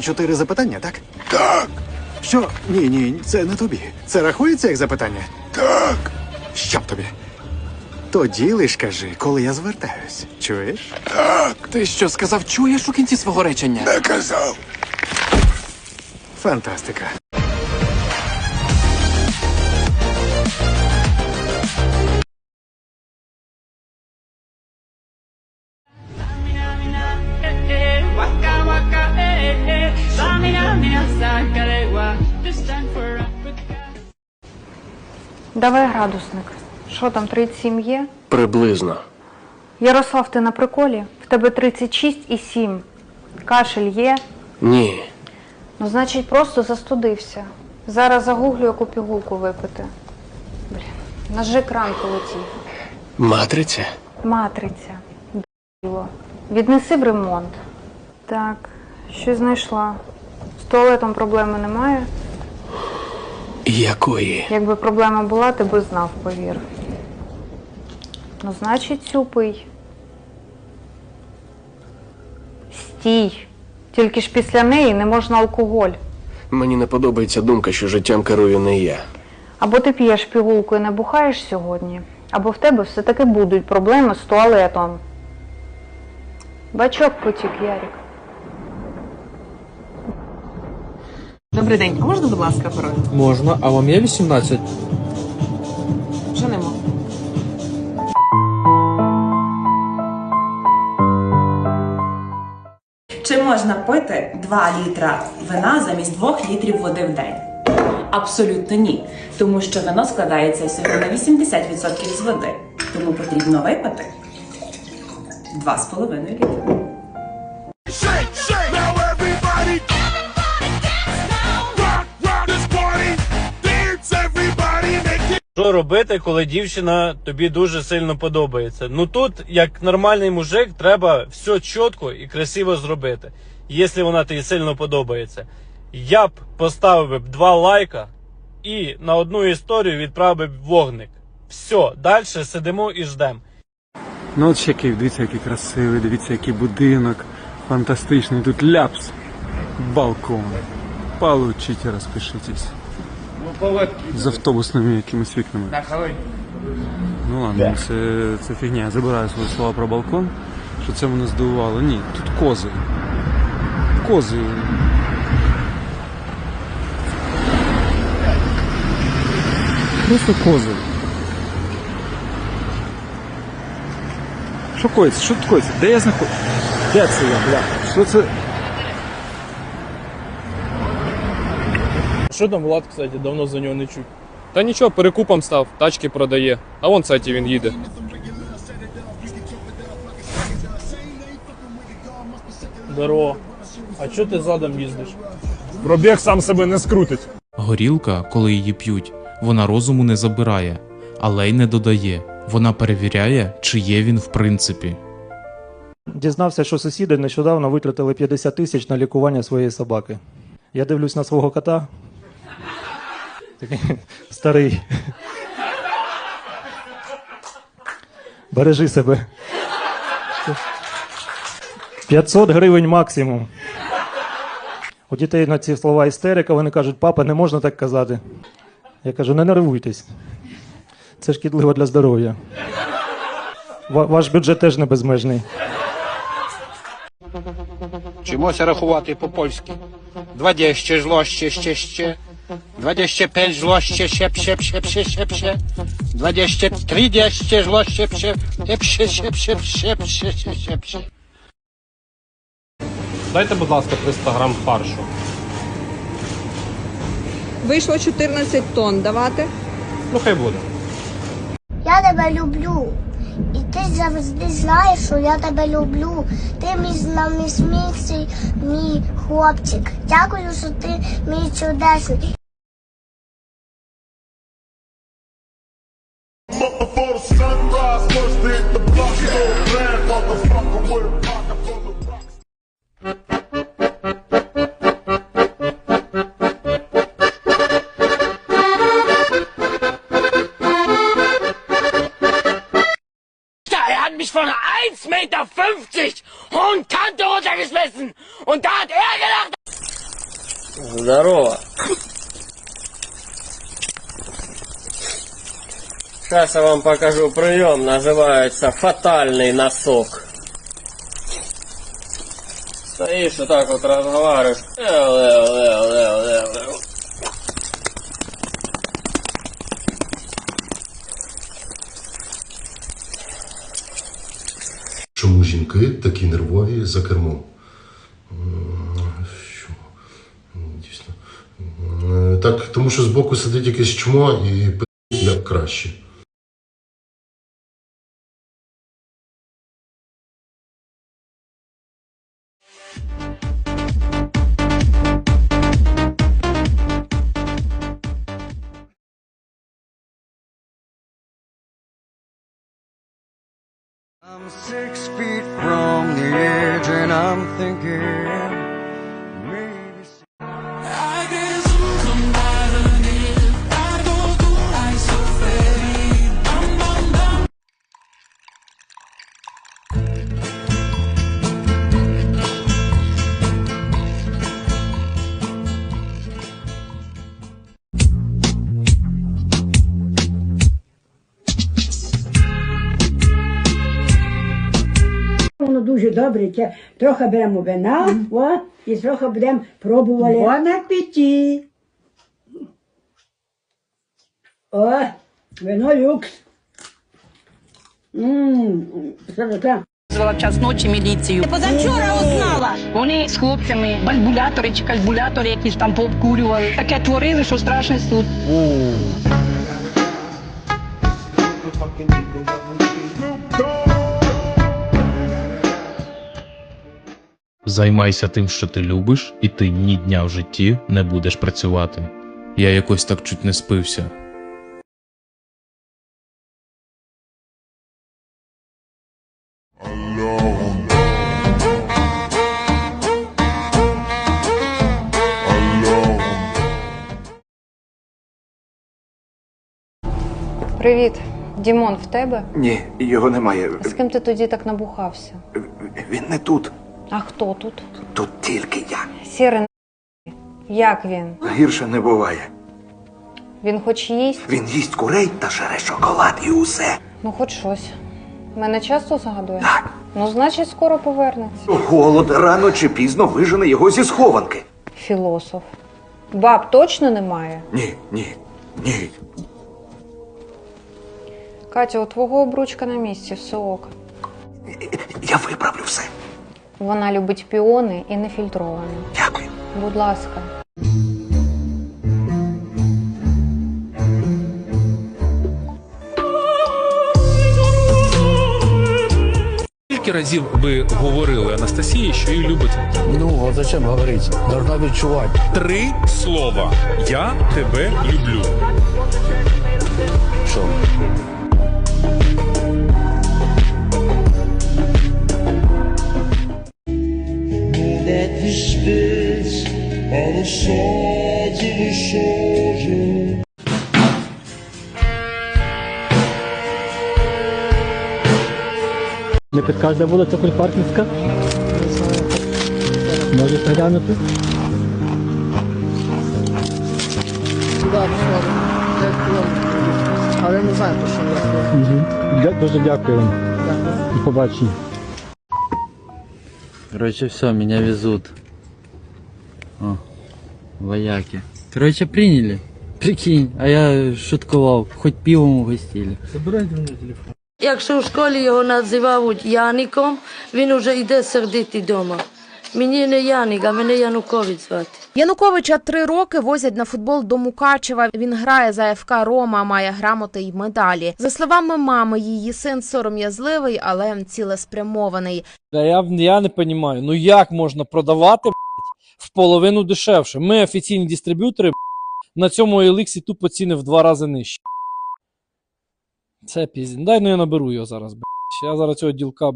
Чотири запитання, так? Так, Що? Ні, ні, це не тобі. Це рахується як запитання? так. Що б тобі? Тоді лиш кажи, коли я звертаюсь. Чуєш? Так, Ти що сказав, чуєш у кінці свого речення? не казав. Фантастика. Давай градусник. Що там, 37 є? Приблизно. Ярослав, ти на приколі? В тебе 36 і 7. Кашель є? Ні. Ну, значить, просто застудився. Зараз загуглю, яку пігулку випити. Блін, наш же екран полетів. Матриця? Матриця. Діло. Віднеси в ремонт. Так, що знайшла. З туалетом проблеми немає. Якої? Якби проблема була, ти би знав, повір. Ну, значить, цю пий. Стій. Тільки ж після неї не можна алкоголь. Мені не подобається думка, що життям керую не я. Або ти п'єш пігулку і не бухаєш сьогодні, або в тебе все-таки будуть проблеми з туалетом. Бачок потік, Ярік. Добрий день, а можна, будь ласка, пароль? Можна, а вам є 18? Вже нема. Чи можна пити 2 літра вина замість 2 літрів води в день? Абсолютно ні, тому що вино складається всього на 80% з води. Тому потрібно випити 2,5 літри. Що робити, коли дівчина тобі дуже сильно подобається? Ну тут, як нормальний мужик, треба все чітко і красиво зробити. Якщо вона тобі сильно подобається. Я б поставив б два лайка і на одну історію відправив б вогник. Все, далі сидимо і ждемо. Ну от ще Київ, дивіться, який красивий, дивіться, який будинок. Фантастичний. Тут ляпс. Балкон. Получите, розпишитесь. З автобусними якимись вікнами. Ну ладно, це, це фігня. Я забираю свої слова про балкон, що це мене здивувало. Ні, тут кози. Кози. Просто кози. Що коїться? Що тут коїться? Де я знаходжусь? Де це я, бля? Що це? Що там Влад, кстати, давно за нього не чуть. Та нічого, перекупом став, тачки продає. А вон, кстати, він їде. Здорово. А чого ти задом їздиш? Пробіг сам себе не скрутить. Горілка, коли її п'ють, вона розуму не забирає, але й не додає. Вона перевіряє, чи є він в принципі. Дізнався, що сусіди нещодавно витратили 50 тисяч на лікування своєї собаки. Я дивлюсь на свого кота. Такий старий. Бережи себе. 500 гривень максимум. У дітей на ці слова істерика, вони кажуть, папа, не можна так казати. Я кажу, не нервуйтесь. Це шкідливо для здоров'я. Ваш бюджет теж не безмежний. Вчимося рахувати по-польськи. 20 злоще, ще, ще. 25 злоще, ще, ще, ще, ще, ще, ще. 23 злоще, ще, ще, ще, ще, ще, ще, ще, ще, ще, ще. Дайте, будь ласка, 300 грам фаршу. Вийшло 14 тонн. Давати? Ну, хай буде. Я тебе люблю. І ти завжди знаєш, що я тебе люблю. Ти мій знамісмійцей, мій хлопчик. Дякую, що ти мій чудесний. mich von 1,50 Meter und Kante runtergeschmissen. Und da hat er gedacht, Здорово. Сейчас я вам покажу прием, называется фатальный носок. Стоишь вот так вот разговариваешь. Эл, эл, эл, эл, эл, эл. Чому жінки такі нервові за кермом? М, Що? Дійсно. М, Так, тому що збоку сидить якесь чмо і пи- як краще. I'm six feet from the edge and I'm thinking дуже добре. Це трохи беремо вина, о, і трохи будемо пробували. Бон апеті. О, вино люкс. Ммм, це таке. Звала в час ночі міліцію. Позавчора узнала. Вони з хлопцями бальбулятори чи кальбулятори якісь там пообкурювали. Таке творили, що страшний суд. Займайся тим, що ти любиш, і ти ні дня в житті не будеш працювати. Я якось так чуть не спився. Привіт, Дімон, в тебе? Ні, його немає. З ким ти тоді так набухався? Він не тут. А хто тут? Тут тільки я. Сірий Як він? Гірше не буває. Він хоч їсть? Він їсть курей та жере шоколад і усе. Ну, хоч щось. Мене часто згадує? Ну, значить, скоро повернеться. Голод рано чи пізно вижене його зі схованки. Філософ. Баб точно немає? Ні, ні, ні. Катя, у твого обручка на місці, все ок. Я виправлю все. Вона любить піони і нефільтровані. Дякую. Будь ласка. Скільки разів ви говорили Анастасії, що її любите? Ну, а зачем говорить? Должна відчувати. Три слова. Я тебе люблю. Не підкажете вулиця Кульпарківська? Можете глянути? Але не знаю, про що я. Дуже дякую вам. До побачення. Короче, все, меня везут. О, вояки. Короче, приняли. Прикинь, а я шуткував, хоч пивом угостили. Забирайте мене телефон. Якщо в школі його називають Яником, він уже йде сердитий вдома. Мені не Яник, а мене Янукович звати. Януковича три роки возять на футбол до Мукачева. Він грає за ФК Рома, має грамоти й медалі. За словами мами, її син сором'язливий, але цілеспрямований. Да я, я не розумію, ну як можна продавати блядь, в половину дешевше? Ми офіційні дистриб'ютори на цьому еликсі тупо ціни в два рази нижчі. Це пізні. Дай ну я наберу його зараз, б***. Я зараз цього ділка, б***.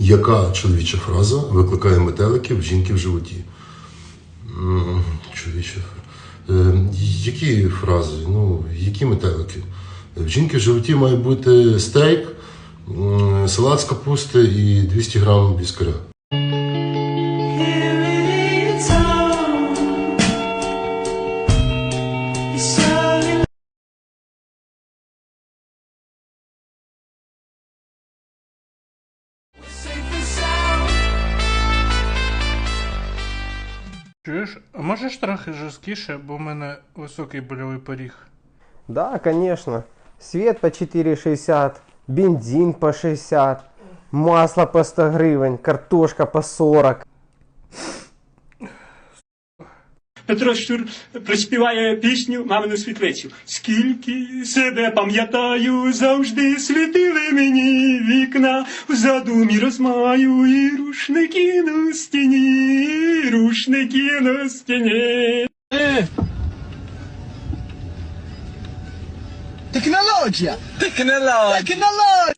Яка чоловіча фраза викликає метелики в жінки в животі? М, Е, Які фрази? Ну, які метелики? В жінки в животі має бути стейк, салат з капусти і 200 грам віскаря. Можеш трохи жорсткіше, бо в мене високий больовий поріг. Да, конечно. Свет по 4,60, бензин по 60, масло по 100 гривень, картошка по 40. Петро Щур приспіває пісню Мамину світлицю. Скільки себе пам'ятаю, завжди світили мені вікна, в задумі розмаю і рушники на стіні, і рушники на стіні. Технологія! Технологія! Технологія!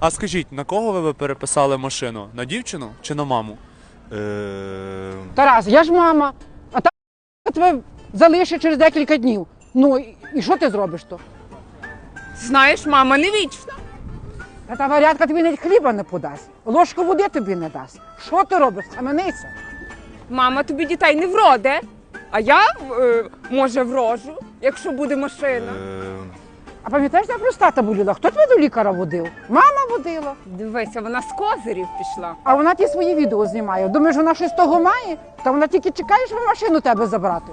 А скажіть, на кого ви би переписали машину? На дівчину чи на маму? Е... Тарас, я ж мама, а та тебе залишить через декілька днів. Ну і- і що ти зробиш то? Знаєш, мама не вічна. Та та варятка тобі навіть хліба не подасть, ложку води тобі не дасть. Що ти робиш? Схаменися. Мама тобі дітей не вроде, а я, е, може, врожу, якщо буде машина. А пам'ятаєш, як простата боліла? Хто тебе до лікаря водив? Мама водила. Дивися, вона з козирів пішла. А вона ті свої відео знімає. Думаєш, вона щось того має? Та вона тільки чекає, щоб машину тебе забрати.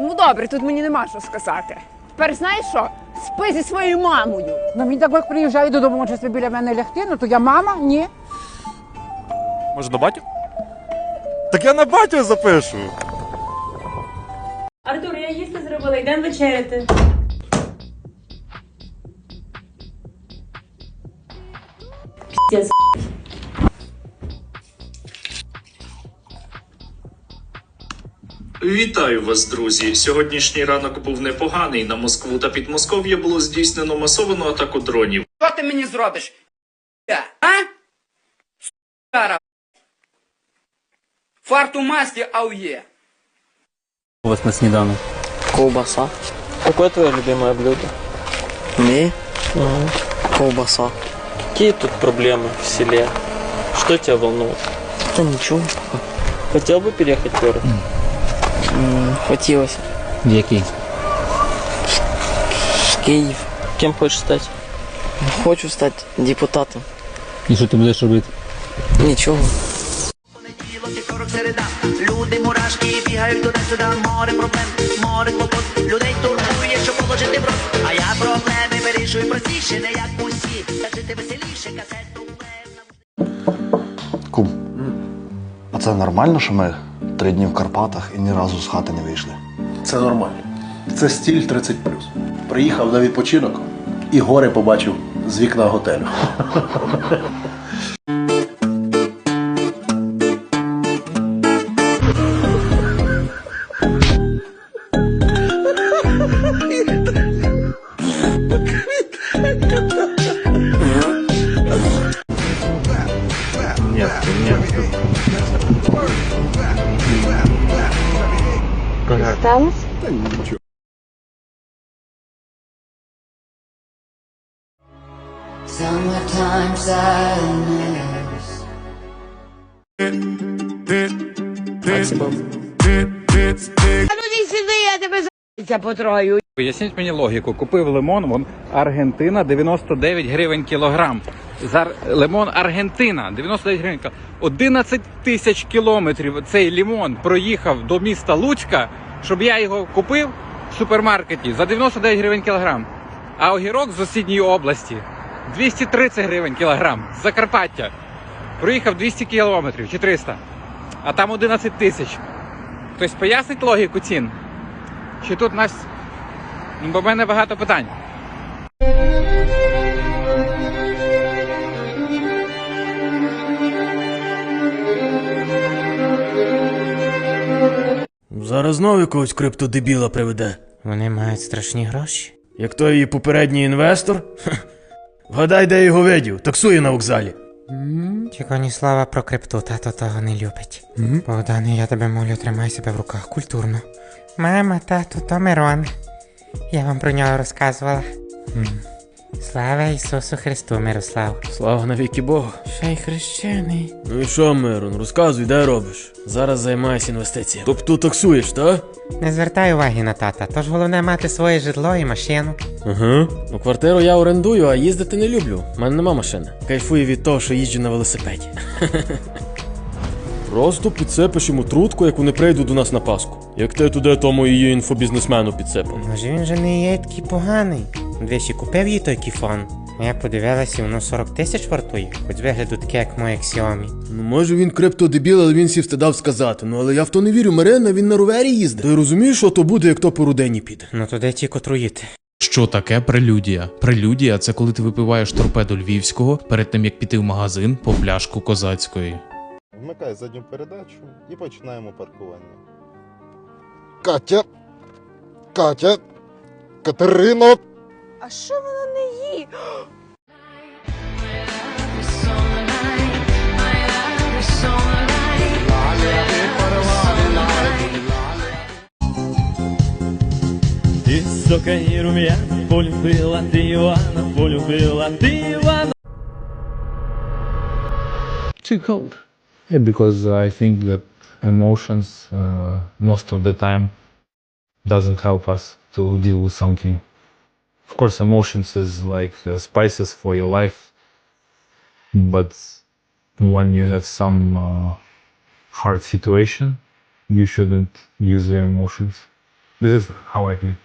Ну добре, тут мені нема що сказати. Тепер знаєш що? Спи зі своєю мамою. Ну він так як приїжджає додому, може собі біля мене лягти, ну то я мама? Ні. Може до батю? Так я на батю запишу. Артур, я їсти зробила, йдемо вечеряти. Піздець. Вітаю вас, друзі! Сьогоднішній ранок був непоганий. На Москву та Підмосков'я було здійснено масовану атаку дронів. Що ти мені зробиш? А? Сара. Фарт у маслі аує. У вас на сніданок? Ковбаса. Какое твое любимое блюдо? Ми? Ковбаса. Какие тут проблемы в селе? Что тебя волнует? Да ничего. Хотел бы переехать в город? Хотілося. В який? Київ. Кем хочешь стать? Хочу стати депутатом. І що ти будеш робити? Нічого. Бігають туди-сюди, море проблем, море клопот. Людей турбує, що положити в рот. А я проблеми вирішую простіше, не як усі. Та жити веселіше, касету. Кум, а це нормально, що ми три дні в Карпатах і ні разу з хати не вийшли? Це нормально. Це стиль 30 Приїхав на відпочинок і гори побачив з вікна готелю. Estamos? Summertime sadness. Ну не сиди, я тебе за потрою. Поясніть мені логіку. Купив лимон, вон Аргентина 99 гривень кілограм. Зар... Лимон Аргентина 99 гривень. кілограм. 11 тисяч кілометрів цей лимон проїхав до міста Луцька, щоб я його купив в супермаркеті за 99 гривень кілограм. А огірок з сусідньої області 230 гривень кілограм з Закарпаття. Проїхав 200 кілометрів чи 300. А там 11 тисяч. Хтось пояснить логіку цін? Чи тут нас. Ну, бо в мене багато питань. Зараз знову якогось криптодебіла приведе. Вони мають страшні гроші. Як той її попередній інвестор? Ха. Вгадай, де я його видів, таксує на вокзалі. Тільки ні слова про крипту, тато того не любить. Богдане, я тебе молю, тримай себе в руках культурно. Мама, тату, то Мирон. Я вам про нього розказувала. Слава Ісусу Христу, Мирослав. Слава навіки Богу. Ще й хрещений. Ну і що, Мирон, розказуй, де робиш? Зараз займаюся інвестиціями. Тобто таксуєш, та? Не звертай уваги на тата, тож головне мати своє житло і машину. Ага. Ну, квартиру я орендую, а їздити не люблю. У мене нема машини. Кайфую від того, що їжджу на велосипеді. Просто підсипиш йому трутку, як вони прийдуть до нас на Пасху. Як ти туди тому її інфобізнесмену підсипав. Може він же не є такий поганий. Двічі купив їй той кіфон. Я подивилася, воно 40 тисяч вартує, хоч вигляду таке, як моє Xiaomi. Ну, може він криптодебіл, але він сів стидав сказати. Ну але я в то не вірю, Марина, він на ровері їздить. Ти розумієш, що то буде, як то по рудені піде. Ну туди тільки труїти. Що таке прелюдія? Прелюдія це коли ти випиваєш торпеду львівського перед тим як піти в магазин по пляшку козацької. Вмикай задню передачу і починаємо паркування. Катя! Катя! Катерино! А що вона не їсть? Ти сока і рум'яна, полюбила ти Івана, полюбила ти Івана. too cold. Yeah, because I think that emotions uh, most of the time doesn't help us to deal with something. Of course, emotions is like the spices for your life, but when you have some uh, hard situation, you shouldn't use your emotions. This is how I feel.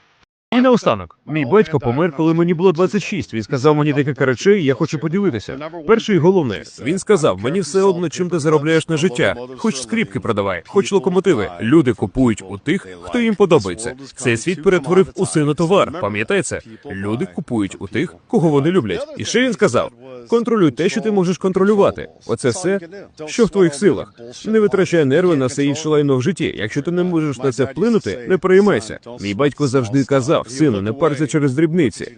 І наостанок, мій батько помер, коли мені було 26. Він сказав мені декілька речей, я хочу поділитися. Перше і головне, він сказав: мені все одно, чим ти заробляєш на життя. Хоч скріпки продавай, хоч локомотиви. Люди купують у тих, хто їм подобається. Цей світ перетворив усе на товар. Пам'ятається, Люди купують у тих, кого вони люблять. І ще він сказав: контролюй те, що ти можеш контролювати. Оце все, що в твоїх силах. Не витрачай нерви на все інше лайно в житті. Якщо ти не можеш на це вплинути, не переймайся. Мій батько завжди казав: сину, не парся через дрібниці.